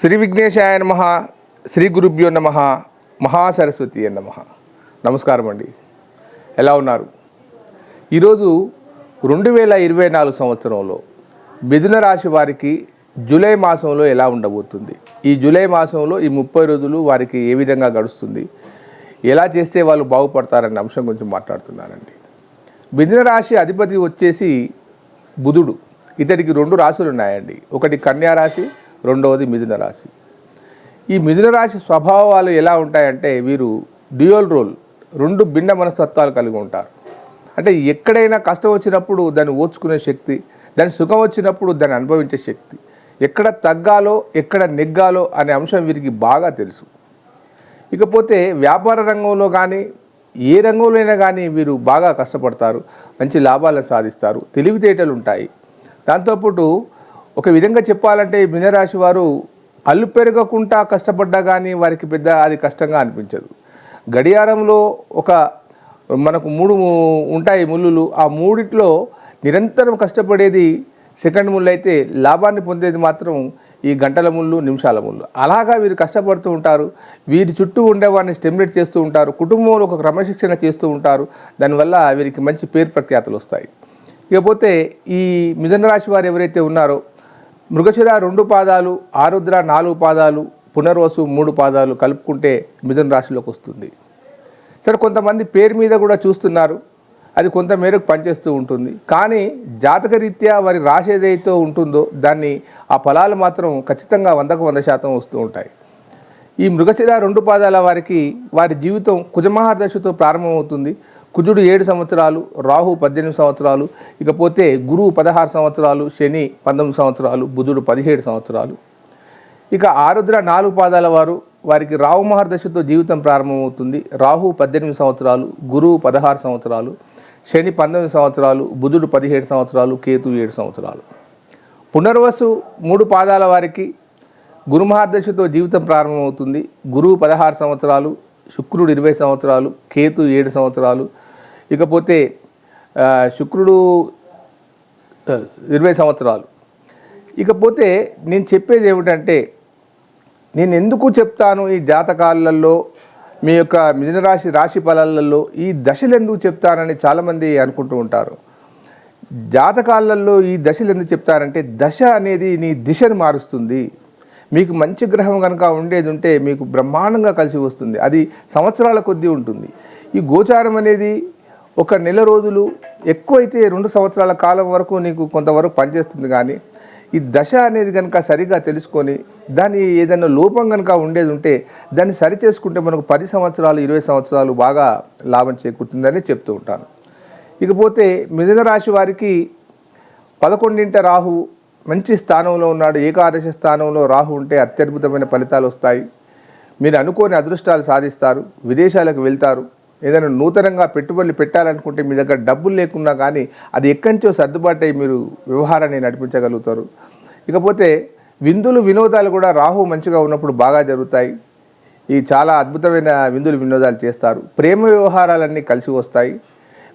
శ్రీ విఘ్నేశాయ నమ శ్రీ గురుభ్యో నమ మహాసరస్వతి నమ. నమస్కారం అండి. ఎలా ఉన్నారు? ఈరోజు రెండు వేల ఇరవై నాలుగు సంవత్సరంలో మిథున రాశి వారికి జూలై మాసంలో ఎలా ఉండబోతుంది? ఈ జూలై మాసంలో ఈ ముప్పై రోజులు వారికి ఏ విధంగా గడుస్తుంది? ఎలా చేస్తే వాళ్ళు బాగుపడతారనే అంశం గురించి మాట్లాడుతున్నానండి. మిథున రాశి అధిపతి వచ్చేసి బుధుడు. ఇతడికి రెండు రాశులు ఉన్నాయండి ఒకటి కన్యా రాశి రెండవది మిథున రాశి. ఈ మిథున రాశి స్వభావాలు ఎలా ఉంటాయంటే వీరు డ్యూయల్ రోల్ రెండు భిన్న మనస్తత్వాలు కలిగి ఉంటారు. అంటే ఎక్కడైనా కష్టం వచ్చినప్పుడు దాన్ని ఓర్చుకునే శక్తి దాని సుఖం వచ్చినప్పుడు దాన్ని అనుభవించే శక్తి ఎక్కడ తగ్గాలో ఎక్కడ నెగ్గాలో అనే అంశం వీరికి బాగా తెలుసు. ఇకపోతే వ్యాపార రంగంలో కానీ ఏ రంగంలో అయినా కానీ వీరు బాగా కష్టపడతారు మంచి లాభాలను సాధిస్తారు తెలివితేటలు ఉంటాయి. దాంతోపాటు ఒక విధంగా చెప్పాలంటే మీనరాశి వారు అల్లు పెరగకుండా కష్టపడ్డా కానీ వారికి పెద్ద అది కష్టంగా అనిపించదు. గడియారంలో ఒక మనకు మూడు ఉంటాయి ముళ్ళులు. ఆ మూడిట్లో నిరంతరం కష్టపడేది సెకండ్ ముళ్ళు అయితే లాభాన్ని పొందేది మాత్రం ఈ గంటల ముళ్ళు నిమిషాల ముళ్ళు. అలాగా వీరు కష్టపడుతూ ఉంటారు. వీరి చుట్టూ ఉండేవారిని స్టిమ్యులేట్ చేస్తూ ఉంటారు. కుటుంబంలో ఒక క్రమశిక్షణ చేస్తూ ఉంటారు. దానివల్ల వీరికి మంచి పేరు ప్రఖ్యాతలు వస్తాయి. ఇకపోతే ఈ మిథున రాశి వారు ఎవరైతే ఉన్నారో మృగశిర రెండు పాదాలు ఆరుద్ర నాలుగు పాదాలు పునర్వసు మూడు పాదాలు కలుపుకుంటే మిథున రాశిలోకి వస్తుంది. సరే కొంతమంది పేరు మీద కూడా చూస్తున్నారు. అది కొంత మేరకు పనిచేస్తూ ఉంటుంది. కానీ జాతకరీత్యా వారి రాశి ఏదైతే ఉంటుందో దాన్ని ఆ ఫలాలు మాత్రం ఖచ్చితంగా వందకు వంద శాతం వస్తూ ఉంటాయి. ఈ మృగశిర రెండు పాదాల వారికి వారి జీవితం కుజమహాదశతో ప్రారంభమవుతుంది. కుజుడు ఏడు సంవత్సరాలు రాహు పద్దెనిమిది సంవత్సరాలు ఇకపోతే గురువు పదహారు సంవత్సరాలు శని పంతొమ్మిది సంవత్సరాలు బుధుడు పదిహేడు సంవత్సరాలు. ఇక ఆరుద్ర నాలుగు పాదాల వారు వారికి రాహు మహర్దశతో జీవితం ప్రారంభమవుతుంది. రాహు పద్దెనిమిది సంవత్సరాలు గురువు పదహారు సంవత్సరాలు శని పంతొమ్మిది సంవత్సరాలు బుధుడు పదిహేడు సంవత్సరాలు కేతు ఏడు సంవత్సరాలు. పునర్వసు మూడు పాదాల వారికి గురు మహర్దశతో జీవితం ప్రారంభమవుతుంది. గురువు పదహారు సంవత్సరాలు శుక్రుడు ఇరవై సంవత్సరాలు కేతు ఏడు సంవత్సరాలు ఇకపోతే శుక్రుడు ఇరవై సంవత్సరాలు. ఇకపోతే నేను చెప్పేది ఏమిటంటే నేను ఎందుకు చెప్తాను ఈ జాతకాలలో మీ యొక్క మిథునరాశి రాశి ఫలాలలో ఈ దశలు ఎందుకు చెప్తానని చాలామంది అనుకుంటూ ఉంటారు. జాతకాలలో ఈ దశలు ఎందుకు చెప్తారంటే దశ అనేది నీ దిశను మారుస్తుంది. మీకు మంచి గ్రహం కనుక ఉండేది ఉంటే మీకు బ్రహ్మాండంగా కలిసి వస్తుంది. అది సంవత్సరాల కొద్దీ ఉంటుంది. ఈ గోచారం అనేది ఒక నెల రోజులు ఎక్కువైతే రెండు సంవత్సరాల కాలం వరకు నీకు కొంతవరకు పనిచేస్తుంది కానీ ఈ దశ అనేది కనుక సరిగా తెలుసుకొని దాని ఏదైనా లోపం కనుక ఉండేది ఉంటే దాన్ని సరి చేసుకుంటే మనకు పది సంవత్సరాలు ఇరవై సంవత్సరాలు బాగా లాభం చేకూరుతుందని చెప్తూ ఉంటాను. ఇకపోతే మిథున రాశి వారికి పదకొండింట రాహు మంచి స్థానంలో ఉన్నాడు. ఏకాదశ స్థానంలో రాహు ఉంటే అత్యద్భుతమైన ఫలితాలు వస్తాయి. మీరు అనుకోని అదృష్టాలు సాధిస్తారు. విదేశాలకు వెళ్తారు. ఏదైనా నూతనంగా పెట్టుబడులు పెట్టాలనుకుంటే మీ దగ్గర డబ్బులు లేకున్నా కానీ అది ఎక్కడి నుంచో సర్దుబాటు అయ్యి మీరు వ్యవహారాన్ని నడిపించగలుగుతారు. ఇకపోతే విందులు వినోదాలు కూడా రాహు మంచిగా ఉన్నప్పుడు బాగా జరుగుతాయి. ఈ చాలా అద్భుతమైన విందులు వినోదాలు చేస్తారు. ప్రేమ వ్యవహారాలన్నీ కలిసి వస్తాయి.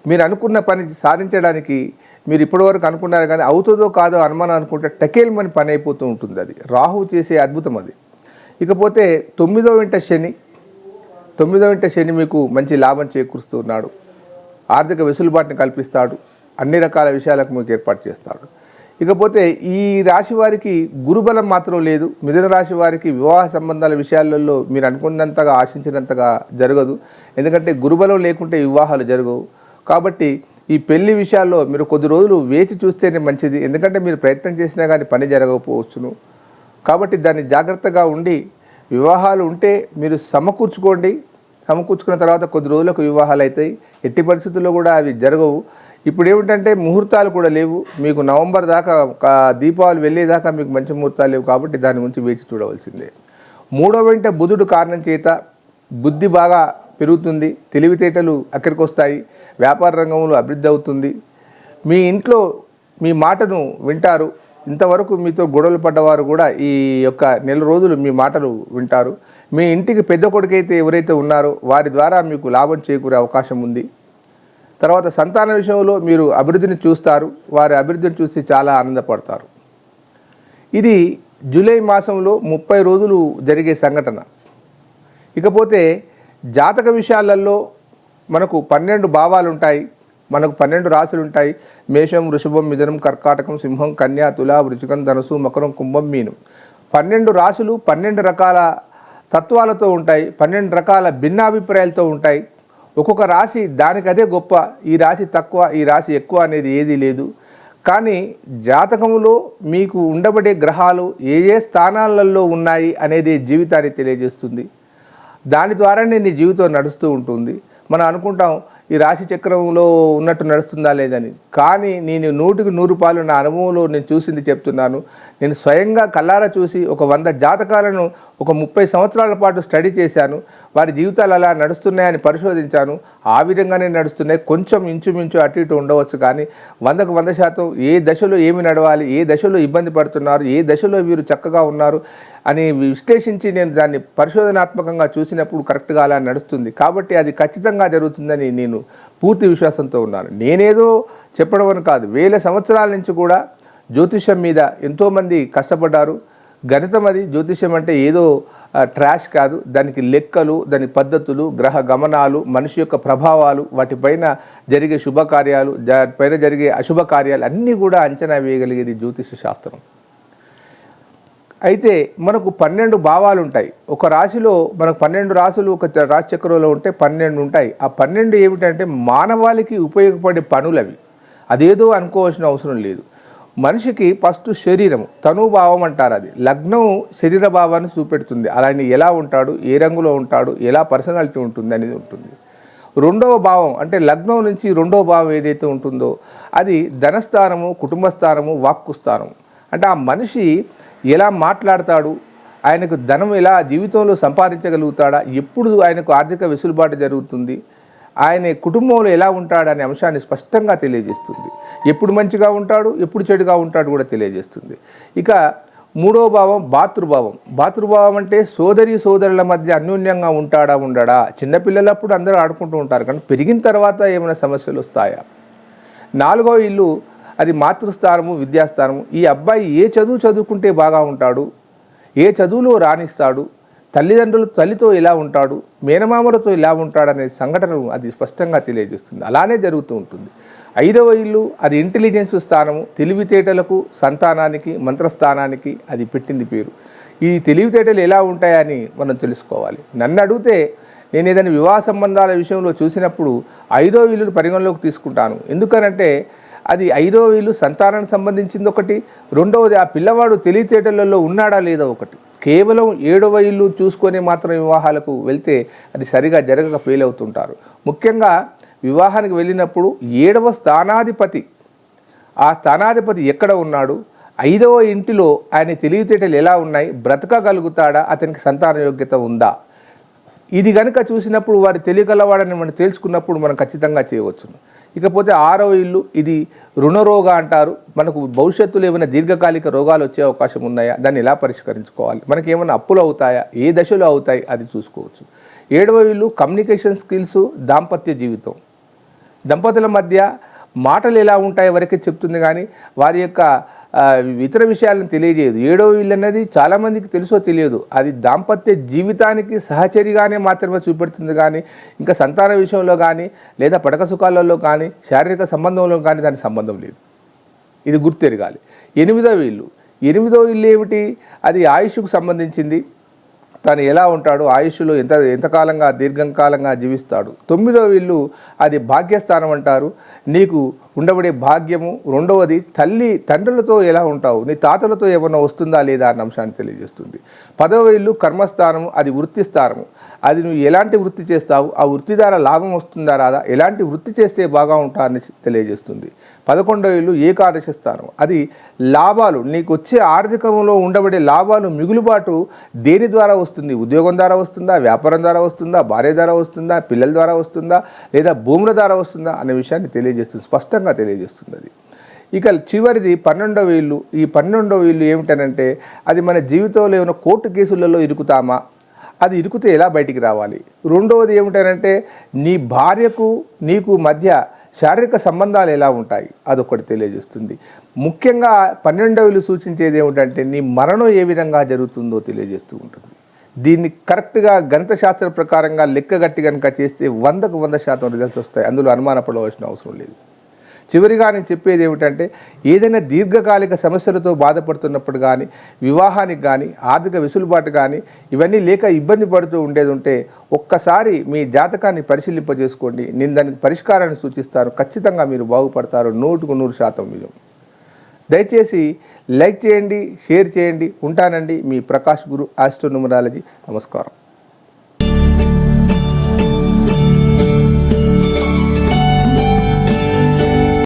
మీరు అనుకున్న పని సాధించడానికి మీరు ఇప్పటివరకు అనుకున్నారు కానీ అవుతుందో కాదో అనుమానం అనుకుంటే టకేల్మని పని అయిపోతూ ఉంటుంది అది. రాహు చేసే అద్భుతం అది. ఇకపోతే తొమ్మిదో వెంట శని. తొమ్మిదో వెంట శని మీకు మంచి లాభం చేకూరుస్తున్నాడు. ఆర్థిక వెసులుబాటుని కల్పిస్తాడు. అన్ని రకాల విషయాలకు మీకు ఏర్పాటు చేస్తాడు. ఇకపోతే ఈ రాశి వారికి గురుబలం మాత్రం లేదు. మిథున రాశి వారికి వివాహ సంబంధాల విషయాలలో మీరు అనుకున్నంతగా ఆశించినంతగా జరగదు. ఎందుకంటే గురుబలం లేకుంటే వివాహాలు జరగవు. కాబట్టి ఈ పెళ్ళి విషయాల్లో మీరు కొద్ది రోజులు వేచి చూస్తేనే మంచిది. ఎందుకంటే మీరు ప్రయత్నం చేసినా కానీ పని జరగకపోవచ్చును. కాబట్టి దాన్ని జాగ్రత్తగా ఉండి వివాహాలు ఉంటే మీరు సమకూర్చుకోండి. సమకూర్చుకున్న తర్వాత కొద్ది రోజులకు వివాహాలు అవుతాయి. ఎట్టి పరిస్థితుల్లో కూడా అవి జరగవు. ఇప్పుడు ఏమిటంటే ముహూర్తాలు కూడా లేవు. మీకు నవంబర్ దాకా దీపావళి వెళ్ళేదాకా మీకు మంచి ముహూర్తాలు లేవు కాబట్టి దాని గురించి వేచి చూడవలసిందే. మూడవ వెంట బుధుడు కారణం చేత బుద్ధి బాగా పెరుగుతుంది. తెలివితేటలు అక్కడికి వస్తాయి వ్యాపార రంగంలో అభివృద్ధి అవుతుంది. మీ ఇంట్లో మీ మాటను వింటారు. ఇంతవరకు మీతో గొడవలు పడ్డవారు కూడా ఈ యొక్క నెల రోజులు మీ మాటలు వింటారు. మీ ఇంటికి పెద్ద కొడుకైతే ఎవరైతే ఉన్నారో వారి ద్వారా మీకు లాభం చేకూరే అవకాశం ఉంది. తర్వాత సంతాన విషయంలో మీరు అభివృద్ధిని చూస్తారు. వారి అభివృద్ధిని చూసి చాలా ఆనందపడతారు. ఇది జూలై మాసంలో ముప్పై రోజులు జరిగే సంఘటన. ఇకపోతే జాతక విషయాలలో మనకు పన్నెండు భావాలు ఉంటాయి. మనకు పన్నెండు రాశులు ఉంటాయి. మేషం వృషభం మిథునం కర్కాటకం సింహం కన్యా తుల వృచికం ధనుసు మకరం కుంభం మీను. పన్నెండు రాశులు పన్నెండు రకాల తత్వాలతో ఉంటాయి పన్నెండు రకాల భిన్నాభిప్రాయాలతో ఉంటాయి. ఒక్కొక్క రాశి దానికదే గొప్ప ఈ రాశి తక్కువ ఈ రాశి ఎక్కువ అనేది ఏదీ లేదు. కానీ జాతకంలో మీకు ఉండబడే గ్రహాలు ఏ ఏ స్థానాలలో ఉన్నాయి అనేది జీవితాన్ని తెలియజేస్తుంది. దాని ద్వారానే నీ జీవితం నడుస్తూ ఉంటుంది. మనం అనుకుంటాం ఈ రాశి చక్రంలో ఉన్నట్టు నడుస్తుందా లేదని. కానీ నేను నూటికి నూరు పాలు నా అనుభవంలో నేను చూసింది చెప్తున్నాను. నేను స్వయంగా కల్లారా చూసి ఒక వంద జాతకాలను ఒక ముప్పై సంవత్సరాల పాటు స్టడీ చేశాను. వారి జీవితాలు అలా నడుస్తున్నాయని పరిశోధించాను. ఆ విధంగానే నడుస్తున్నాయి. కొంచెం ఇంచుమించు అటు ఇటు ఉండవచ్చు కానీ వందకు వంద శాతం ఏ దశలో ఏమి నడవాలి ఏ దశలో ఇబ్బంది పడుతున్నారు ఏ దశలో వీరు చక్కగా ఉన్నారు అని విశ్లేషించి నేను దాన్ని పరిశోధనాత్మకంగా చూసినప్పుడు కరెక్ట్గా అలా నడుస్తుంది. కాబట్టి అది ఖచ్చితంగా జరుగుతుందని నేను పూర్తి విశ్వాసంతో ఉన్నాను. నేనేదో చెప్పడం అని కాదు. వేల సంవత్సరాల నుంచి కూడా జ్యోతిషం మీద ఎంతోమంది కష్టపడ్డారు. గణితం అది జ్యోతిషం అంటే ఏదో ట్రాష్ కాదు. దానికి లెక్కలు దాని పద్ధతులు గ్రహ గమనాలు మనిషి యొక్క ప్రభావాలు వాటిపైన జరిగే శుభకార్యాలు పైన జరిగే అశుభ కార్యాలు అన్నీ కూడా అంచనా వేయగలిగేది జ్యోతిష శాస్త్రం. అయితే మనకు పన్నెండు భావాలు ఉంటాయి ఒక రాశిలో మనకు పన్నెండు రాశులు ఒక చ- రాశి చక్రంలో ఉంటే పన్నెండు ఉంటాయి. ఆ పన్నెండు ఏమిటంటే మానవాళికి ఉపయోగపడే పనులు అవి అదేదో అనుకోవాల్సిన అవసరం లేదు. మనిషికి ఫస్ట్ శరీరం తనుభావం అంటారు అది. లగ్నం శరీర భావాన్ని చూపెడుతుంది. అలానే ఎలా ఉంటాడు ఏ రంగులో ఉంటాడు ఎలా పర్సనాలిటీ ఉంటుంది అనేది ఉంటుంది. రెండవ భావం అంటే లగ్నం నుంచి రెండవ భావం ఏదైతే ఉంటుందో అది ధనస్థానము కుటుంబ స్థానము వాక్కు స్థానము అంటే ఆ మనిషి ఎలా మాట్లాడతాడు ఆయనకు ధనం ఎలా జీవితంలో సంపాదించగలుగుతాడా ఎప్పుడు ఆయనకు ఆర్థిక వెసులుబాటు జరుగుతుంది ఆయన కుటుంబంలో ఎలా ఉంటాడు అనే అంశాన్ని స్పష్టంగా తెలియజేస్తుంది. ఎప్పుడు మంచిగా ఉంటాడు ఎప్పుడు చెడుగా ఉంటాడు కూడా తెలియజేస్తుంది. ఇక మూడో భావం భాతృభావం. భాతృభావం అంటే సోదరి సోదరుల మధ్య అన్యోన్యంగా ఉంటాడా ఉండడా? చిన్నపిల్లలప్పుడు అందరూ ఆడుకుంటూ ఉంటారు కానీ పెరిగిన తర్వాత ఏమైనా సమస్యలు వస్తాయా? నాలుగో ఇల్లు అది మాతృస్థానము విద్యాస్థానము. ఈ అబ్బాయి ఏ చదువు చదువుకుంటే బాగా ఉంటాడు? ఏ చదువులో రాణిస్తాడు? తల్లిదండ్రులు తల్లితో ఎలా ఉంటాడు మేనమామలతో ఎలా ఉంటాడనే సంఘటనను అది స్పష్టంగా తెలియజేస్తుంది. అలానే జరుగుతూ ఉంటుంది. ఐదవ ఇల్లు అది ఇంటెలిజెన్స్ స్థానము తెలివితేటలకు సంతానానికి మంత్రస్థానానికి అది పెట్టింది పేరు. ఈ తెలివితేటలు ఎలా ఉంటాయని మనం తెలుసుకోవాలి. నన్ను అడిగితే నేను ఏదైనా వివాహ సంబంధాల విషయంలో చూసినప్పుడు ఐదో ఇల్లును పరిగణలోకి తీసుకుంటాను. ఎందుకనంటే అది ఐదో ఇల్లు సంతానానికి సంబంధించింది ఒకటి రెండవది ఆ పిల్లవాడు తెలివితేటలలో ఉన్నాడా లేదా ఒకటి. కేవలం ఏడవ ఇల్లు చూసుకొని మాత్రం వివాహాలకు వెళ్తే అది సరిగా జరగక ఫెయిల్ అవుతుంటారు. ముఖ్యంగా వివాహానికి వెళ్ళినప్పుడు ఏడవ స్థానాధిపతి ఆ స్థానాధిపతి ఎక్కడ ఉన్నాడు? ఐదవ ఇంటిలో ఆయన తెలివితేటలు ఎలా ఉన్నాయి? బ్రతకగలుగుతాడా? అతనికి సంతాన యోగ్యత ఉందా? ఇది కనుక చూసినప్పుడు వారి తెలియగలవాడని మనం తేల్చుకున్నప్పుడు మనం ఖచ్చితంగా చేయవచ్చు ఇకపోతే ఆరవ ఇల్లు ఇది రుణరోగ అంటారు. మనకు భవిష్యత్తులో ఏమైనా దీర్ఘకాలిక రోగాలు వచ్చే అవకాశం ఉన్నాయా? దాన్ని ఎలా పరిష్కరించుకోవాలి? మనకి ఏమైనా అప్పులు అవుతాయా? ఏ దశలో అవుతాయి? అది చూసుకోవచ్చు. ఏడవ ఇల్లు కమ్యూనికేషన్ స్కిల్స్ దాంపత్య జీవితం. దంపతుల మధ్య మాటలు ఎలా ఉంటాయో వరకే చెప్తుంది కానీ వారి యొక్క ఇతర విషయాలను తెలియజేయదు. ఏడవ ఇల్లు అనేది చాలామందికి తెలుసో తెలియదు. అది దాంపత్య జీవితానికి సహచరిగానే మాత్రమే చూపెడుతుంది కానీ ఇంకా సంతాన విషయంలో కానీ లేదా పడక సుఖాలలో కానీ శారీరక సంబంధంలో కానీ దానికి సంబంధం లేదు. ఇది గుర్తెరగాలి. ఎనిమిదవ ఇల్లు. ఎనిమిదవ ఇల్లు ఏమిటి? అది ఆయుష్కు సంబంధించింది. తను ఎలా ఉంటాడు? ఆయుష్లో ఎంత ఎంతకాలంగా దీర్ఘకాలంగా జీవిస్తాడు? తొమ్మిదవ ఇల్లు అది భాగ్యస్థానం అంటారు. నీకు ఉండబడే భాగ్యము. రెండవది తల్లి తండ్రులతో ఎలా ఉంటావు? నీ తాతలతో ఏమన్నా వస్తుందా లేదా అన్న అంశాన్ని తెలియజేస్తుంది. పదవ ఇల్లు కర్మస్థానము అది వృత్తి స్థానము. అది నువ్వు ఎలాంటి వృత్తి చేస్తావు? ఆ వృత్తి ద్వారా లాభం వస్తుందా రాదా? ఎలాంటి వృత్తి చేస్తే బాగా ఉంటారని తెలియజేస్తుంది. పదకొండో ఇల్లు ఏకాదశి స్థానం. అది లాభాలు నీకు వచ్చే ఆర్థికంలో ఉండబడే లాభాలు మిగులుబాటు దేని ద్వారా వస్తుంది? ఉద్యోగం ద్వారా వస్తుందా? వ్యాపారం ద్వారా వస్తుందా? భార్య ద్వారా వస్తుందా? పిల్లల ద్వారా వస్తుందా? లేదా భూముల ద్వారా వస్తుందా? అనే విషయాన్ని తెలియజేస్తుంది. స్పష్టంగా తెలియజేస్తుంది అది. ఇక చివరిది పన్నెండవ ఇల్లు ఈ పన్నెండవ ఇల్లు ఏమిటనంటే అది మన జీవితంలో ఏమైనా కోర్టు కేసులలో ఇరుకుతామా? అది ఇరుకుతే ఎలా బయటికి రావాలి? రెండవది ఏమిటంటే నీ భార్యకు నీకు మధ్య శారీరక సంబంధాలు ఎలా ఉంటాయి? అదొకటి తెలియజేస్తుంది. ముఖ్యంగా పన్నెండవలు సూచించేది ఏమిటంటే నీ మరణం ఏ విధంగా జరుగుతుందో తెలియజేస్తూ ఉంటుంది. దీన్ని కరెక్ట్గా గణిత శాస్త్ర ప్రకారంగా లెక్కగట్టి కనుక చేస్తే వందకు వంద శాతం రిజల్ట్స్ వస్తాయి. అందులో అనుమానపడవలసిన అవసరం లేదు. చివరిగా నేను చెప్పేది ఏమిటంటే ఏదైనా దీర్ఘకాలిక సమస్యలతో బాధపడుతున్నప్పుడు కానీ వివాహానికి కానీ ఆర్థిక వెసులుబాటు కానీ ఇవన్నీ లేక ఇబ్బంది పడుతూ ఉండేది ఉంటే ఒక్కసారి మీ జాతకాన్ని పరిశీలింపజేసుకోండి. నేను దానికి పరిష్కారాన్ని సూచిస్తాను. ఖచ్చితంగా మీరు బాగుపడతారు. నూటుకు నూరు శాతం మీరు దయచేసి లైక్ చేయండి షేర్ చేయండి. ఉంటానండి మీ ప్రకాష్ గురు ఆస్ట్రోనుమరాలజీ. నమస్కారం.